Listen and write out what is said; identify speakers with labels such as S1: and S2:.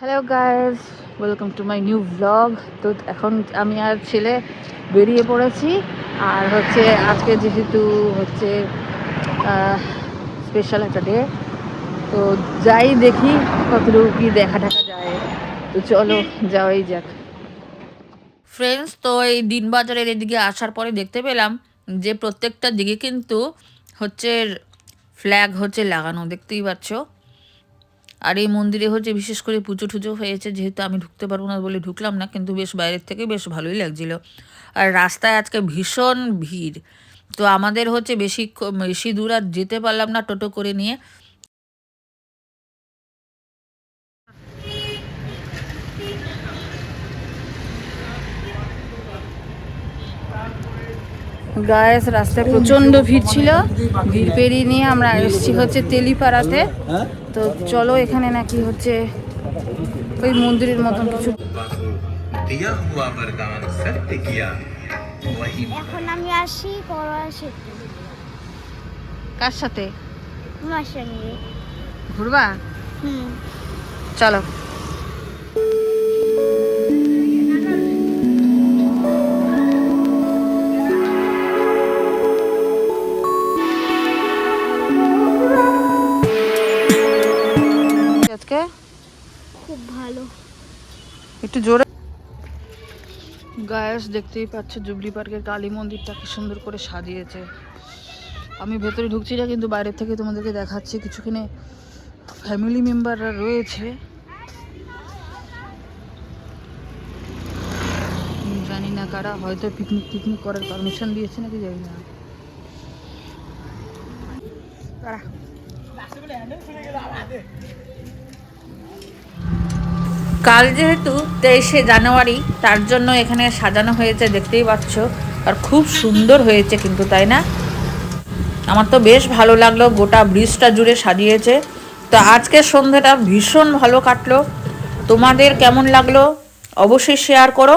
S1: Hello guys welcome to my new blog তো এখন আমি আর ছেলে বেরিয়ে পড়েছি। আর হচ্ছে আজকে যেহেতু হচ্ছে স্পেশাল একটা ডে তো যাই দেখি কতটুকু কি দেখা টাকা যায়। তো চলো যাওয়াই যাক। ফ্রেন্ডস তো এই দিনবাজারের এদিকে আসার পরে দেখতে পেলাম যে প্রত্যেকটা দিকে কিন্তু হচ্ছে ফ্ল্যাগ হচ্ছে লাগানো, দেখতেই পাচ্ছ। আর এই মন্দিরে হচ্ছে বিশেষ করে পুজো টুজো হয়েছে যেহেতু আমি ঢুকতে পারব না বলে ঢুকলাম না কিন্তু বেশ বাইরের থেকে বেশ ভালোই লাগছিল। আর রাস্তায় আজকে ভীষণ ভিড়। তো আমাদের হচ্ছে বেশি বেশি দূর আর যেতে পারলাম না টোটো করে নিয়ে। গায়েস রাস্তায় প্রচণ্ড ভিড় ছিল। ভিড় পেরিয়ে নিয়ে আমরা এসেছি হচ্ছে তেলিপাড়াতে। তো চলো এখানে নাকি হচ্ছে ওই মন্দিরের মতন কিছু
S2: এখন আমি আসি
S1: কার সাথে? ঘুরবা? চলো।
S2: খুব ভালো।
S1: একটু জোরে। গায়েস দেখতেই পাচ্ছ জুবলি পার্কের কালী মন্দিরটাকে সুন্দর করে সাজিয়েছে। আমি ভেতরে ঢুকছি না কিন্তু বাইরের থেকে তোমাদেরকে দেখাচ্ছি কিছুখানে ফ্যামিলি মেম্বাররা রয়েছে। জানি না কারা হয়তো পিকনিক টিকনিক করার পারমিশন দিয়েছে নাকি জানি না। কারা? কাল যেহেতু তেইশে জানুয়ারি, তার জন্য এখানে সাজানো হয়েছে, দেখতেই পাচ্ছ। আর খুব সুন্দর হয়েছে কিন্তু, তাই না? আমার তো বেশ ভালো লাগল, গোটা ব্রিজটা জুড়ে সাজিয়েছে। তো আজকের সন্ধ্যাটা ভীষণ ভালো কাটলো। তোমাদের কেমন লাগল? অবশ্যই শেয়ার করো।